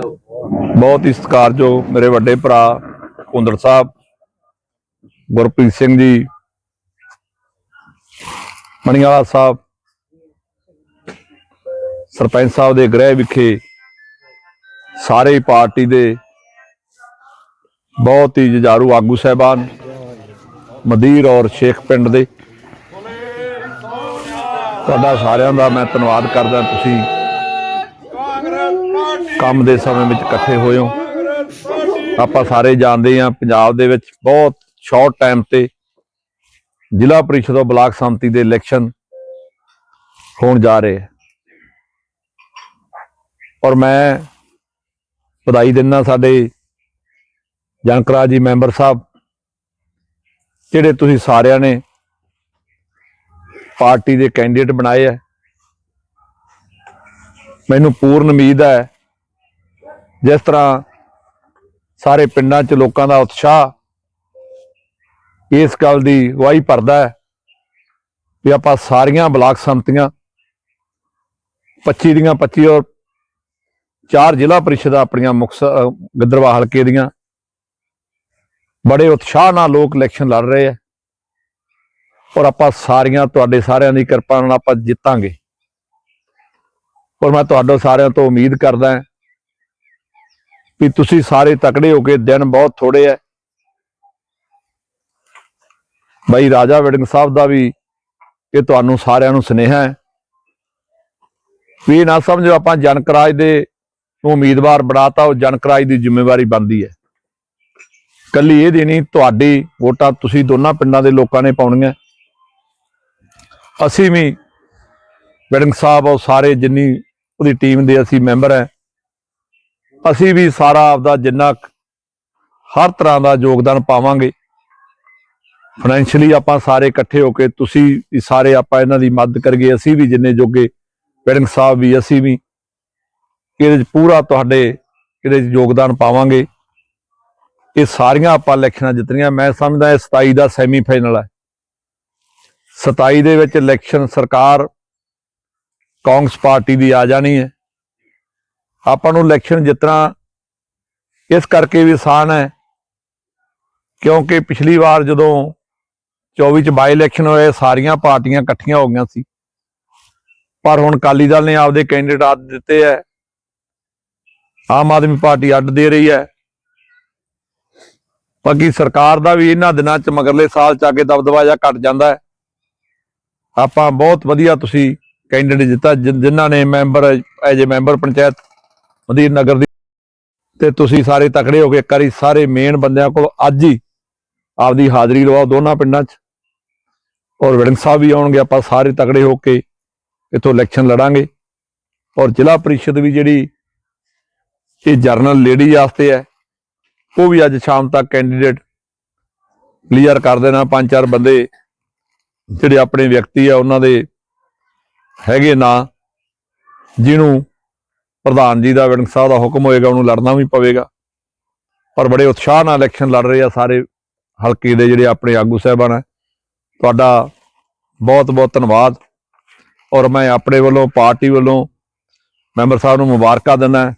ਬਹੁਤ ਹੀ ਸਤਿਕਾਰਯੋਗ ਮੇਰੇ ਵੱਡੇ ਭਰਾ ਕੁੰਦੜ ਸਾਹਿਬ, ਗੁਰਪ੍ਰੀਤ ਸਿੰਘ ਜੀ ਮਣੀਵਾਲਾ ਸਾਹਿਬ, ਸਰਪੰਚ ਸਾਹਿਬ ਦੇ ਗ੍ਰਹਿ ਵਿਖੇ ਸਾਰੇ ਪਾਰਟੀ ਦੇ ਬਹੁਤ ਹੀ ਜੁਝਾਰੂ ਆਗੂ ਸਹਿਬਾਨ, ਮਦੀਰ ਔਰ ਸ਼ੇਖ ਪਿੰਡ ਦੇ। ਤੁਹਾਡਾ ਸਾਰਿਆਂ ਦਾ ਮੈਂ ਧੰਨਵਾਦ ਕਰਦਾ। ਤੁਸੀਂ ਕੰਮ ਦੇ ਸਮੇਂ ਵਿੱਚ ਇਕੱਠੇ ਹੋਏ ਹੋ। ਆਪਾਂ ਸਾਰੇ ਜਾਣਦੇ ਹਾਂ ਪੰਜਾਬ ਦੇ ਵਿੱਚ ਬਹੁਤ ਸ਼ਾਰਟ ਟਾਈਮ ਤੇ ਜ਼ਿਲ੍ਹਾ ਪ੍ਰੀਸ਼ਦ ਔਰ ਬਲਾਕ ਸੰਮਤੀ ਦੇ ਇਲੈਕਸ਼ਨ ਹੋਣ ਜਾ ਰਹੇ ਔਰ ਮੈਂ ਵਧਾਈ ਦਿੰਦਾ ਸਾਡੇ ਜਨਕਰਾ ਜੀ ਮੈਂਬਰ ਸਾਹਿਬ, ਜਿਹੜੇ ਤੁਸੀਂ ਸਾਰਿਆਂ ਨੇ ਪਾਰਟੀ ਦੇ ਕੈਂਡੀਡੇਟ ਬਣਾਏ ਹੈ। ਮੈਨੂੰ ਪੂਰਨ ਉਮੀਦ ਹੈ ਜਿਸ ਤਰ੍ਹਾਂ ਸਾਰੇ ਪਿੰਡਾਂ 'ਚ ਲੋਕਾਂ ਦਾ ਉਤਸ਼ਾਹ ਇਸ ਗੱਲ ਦੀ ਗਵਾਹੀ ਭਰਦਾ ਹੈ ਵੀ ਆਪਾਂ ਸਾਰੀਆਂ ਬਲਾਕ ਸੰਮਤੀਆਂ 25 ਦੀਆਂ 25 ਔਰ ਚਾਰ ਜ਼ਿਲ੍ਹਾ ਪ੍ਰੀਸ਼ਦ ਆਪਣੀਆਂ ਮੁਕਤਸਰ ਗਿੱਦਰਵਾ ਹਲਕੇ ਦੀਆਂ। ਬੜੇ ਉਤਸ਼ਾਹ ਨਾਲ ਲੋਕ ਇਲੈਕਸ਼ਨ ਲੜ ਰਹੇ ਆ। ਔਰ ਆਪਾਂ ਸਾਰੀਆਂ ਤੁਹਾਡੇ ਸਾਰਿਆਂ ਦੀ ਕਿਰਪਾ ਨਾਲ ਆਪਾਂ ਜਿੱਤਾਂਗੇ। ਔਰ ਮੈਂ ਤੁਹਾਡੇ ਸਾਰਿਆਂ ਤੋਂ ਉਮੀਦ ਕਰਦਾ ਹਾਂ ਵੀ ਤੁਸੀਂ ਸਾਰੇ ਤਕੜੇ ਹੋ ਕੇ ਦਿਨ ਬਹੁਤ ਥੋੜੇ ਐ। ਬਾਈ ਰਾਜਾ ਵੜਿੰਗ ਸਾਹਿਬ ਦਾ ਵੀ ਇਹ ਤੁਹਾਨੂੰ ਸਾਰਿਆਂ ਨੂੰ ਸੁਨੇਹਾ ਹੈ ਵੀ ਇਹ ਨਾ ਸਮਝੋ ਆਪਾਂ ਜਨਕਰਾਜ ਦੇ ਨੂੰ ਉਮੀਦਵਾਰ ਬਣਾਤਾ, ਉਹ ਜਨਕਰਾਜ ਦੀ ਜ਼ਿੰਮੇਵਾਰੀ ਬਣਦੀ ਹੈ ਕੱਲੀ ਇਹ ਨਹੀਂ, ਤੁਹਾਡੀ ਵੋਟਾਂ ਤੁਸੀਂ ਦੋਨਾਂ ਪਿੰਡਾਂ ਦੇ ਲੋਕਾਂ ਨੇ ਪਾਉਣੀਆਂ। ਅਸੀਂ ਵੀ ਵੜਿੰਗ ਸਾਹਿਬ ਉਹ ਸਾਰੇ ਜਿੰਨੀ ਉਹਦੀ ਟੀਮ ਦੇ ਅਸੀਂ ਮੈਂਬਰ ਹੈ ਅਸੀਂ ਵੀ ਸਾਰਾ ਆਪਦਾ ਜਿੰਨਾ ਹਰ ਤਰ੍ਹਾਂ ਦਾ ਯੋਗਦਾਨ ਪਾਵਾਂਗੇ। ਫਾਈਨੈਂਸ਼ੀਅਲੀ ਆਪਾਂ ਸਾਰੇ ਇਕੱਠੇ ਹੋ ਕੇ ਤੁਸੀਂ ਵੀ ਸਾਰੇ ਆਪਾਂ ਇਹਨਾਂ ਦੀ ਮਦਦ ਕਰੀਏ ਅਸੀਂ ਵੀ ਜਿੰਨੇ ਜੋਗੇ ਵੜਿੰਗ ਸਾਹਿਬ ਵੀ, ਅਸੀਂ ਵੀ ਇਹਦੇ ਵਿੱਚ ਪੂਰਾ ਤੁਹਾਡੇ ਇਹਦੇ ਵਿੱਚ ਯੋਗਦਾਨ ਪਾਵਾਂਗੇ। ਇਹ ਸਾਰੀਆਂ ਆਪਾਂ ਇਲੈਕਸ਼ਨਾਂ ਜਿੱਤਣੀਆਂ। ਮੈਂ ਸਮਝਦਾ ਇਹ 27 ਦਾ ਸੈਮੀ ਫਾਈਨਲ ਹੈ। 27 ਦੇ ਵਿੱਚ ਇਲੈਕਸ਼ਨ ਸਰਕਾਰ ਕਾਂਗਰਸ ਪਾਰਟੀ ਦੀ ਆ ਜਾਣੀ ਹੈ। ਆਪਾਂ ਨੂੰ ਇਲੈਕਸ਼ਨ ਜਿੱਤਣਾ ਇਸ ਕਰਕੇ ਵੀ ਆਸਾਨ ਹੈ, ਕਿਉਂਕਿ ਪਿਛਲੀ ਵਾਰ ਜਦੋਂ 24 ਚ ਬਾਈ ਇਲੈਕਸ਼ਨ ਹੋਏ, ਸਾਰੀਆਂ ਪਾਰਟੀਆਂ ਇਕੱਠੀਆਂ ਹੋ ਗਈਆਂ ਸੀ। ਪਰ ਹੁਣ ਅਕਾਲੀ ਦਲ ਨੇ ਆਪਦੇ ਕੈਂਡੀਡੇਟ ਅੱਡ ਦਿੱਤੇ ਹੈ। ਆਮ ਆਦਮੀ ਪਾਰਟੀ ਅੱਡ ਦੇ ਰਹੀ ਹੈ। ਬਾਕੀ ਸਰਕਾਰ ਦਾ ਵੀ ਇਹਨਾਂ ਦਿਨਾਂ ਚ ਮਗਰਲੇ ਸਾਲ ਚ ਆ ਕੇ ਦਬਦਬਾ ਜਾਂ ਘਟ ਜਾਂਦਾ ਹੈ। ਆਪਾਂ ਬਹੁਤ ਵਧੀਆ ਤੁਸੀਂ ਕੈਂਡੀਡੇਟ ਦਿੱਤਾ, ਜਿ- ਜਿਨ੍ਹਾਂ ਨੇ member as a member panchayat ਮਦੀਰ ਨਗਰ ਦੀ। ਤੇ ਤੁਸੀਂ ਸਾਰੇ ਤਕੜੇ ਹੋ ਕੇ ਇੱਕ ਵਾਰੀ ਸਾਰੇ ਮੇਨ ਬੰਦਿਆਂ ਕੋਲ ਅੱਜ ਹੀ ਆਪਦੀ ਹਾਜ਼ਰੀ ਲਵਾਓ ਦੋਨਾਂ ਪਿੰਡਾਂ 'ਚ। ਔਰ ਵਿੜੰਗ ਸਾਹਿਬ ਵੀ ਆਉਣਗੇ, ਆਪਾਂ ਸਾਰੇ ਤਕੜੇ ਹੋ ਕੇ ਇਥੋਂ ਇਲੈਕਸ਼ਨ ਲੜਾਂਗੇ। ਔਰ ਜ਼ਿਲ੍ਹਾ ਪ੍ਰੀਸ਼ਦ ਵੀ ਜਿਹੜੀ ਇਹ ਜਰਨਲ ਲੇਡੀ ਵਾਸਤੇ ਹੈ, ਉਹ ਵੀ ਅੱਜ ਸ਼ਾਮ ਤੱਕ ਕੈਂਡੀਡੇਟ ਕਲੀਅਰ ਕਰ ਦੇਣਾ। ਪੰਜ ਚਾਰ ਬੰਦੇ ਜਿਹੜੇ ਆਪਣੇ ਵਿਅਕਤੀ ਆ, ਉਹਨਾਂ ਦੇ ਹੈਗੇ ਨਾਂ, ਜਿਹਨੂੰ ਪ੍ਰਧਾਨ ਜੀ ਦਾ ਵਿੜੰਗ ਸਾਹਿਬ ਦਾ ਹੁਕਮ ਹੋਏਗਾ, ਉਹਨੂੰ ਲੜਨਾ ਵੀ ਪਵੇਗਾ। ਪਰ ਬੜੇ ਉਤਸ਼ਾਹ ਨਾਲ ਇਲੈਕਸ਼ਨ ਲੜ ਰਹੇ ਆ ਸਾਰੇ ਹਲਕੇ ਦੇ ਜਿਹੜੇ ਆਪਣੇ ਆਗੂ ਸਾਹਿਬਾਨ ਹੈ ਤੁਹਾਡਾ ਬਹੁਤ ਬਹੁਤ ਧੰਨਵਾਦ। ਔਰ ਮੈਂ ਆਪਣੇ ਵੱਲੋਂ, ਪਾਰਟੀ ਵੱਲੋਂ ਮੈਂਬਰ ਸਾਹਿਬ ਨੂੰ ਮੁਬਾਰਕਾਂ ਦਿੰਦਾ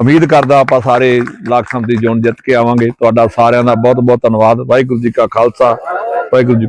ਉਮੀਦ ਕਰਦਾ ਆਪਾਂ ਸਾਰੇ ਲੱਖ ਸੰਮਤੀ ਜ਼ੋਨ ਜਿੱਤ ਕੇ ਆਵਾਂਗੇ। ਤੁਹਾਡਾ ਸਾਰਿਆਂ ਦਾ ਬਹੁਤ ਬਹੁਤ ਧੰਨਵਾਦ। ਵਾਹਿਗੁਰੂ ਜੀ ਕਾ ਖਾਲਸਾ, ਵਾਹਿਗੁਰੂ ਜੀ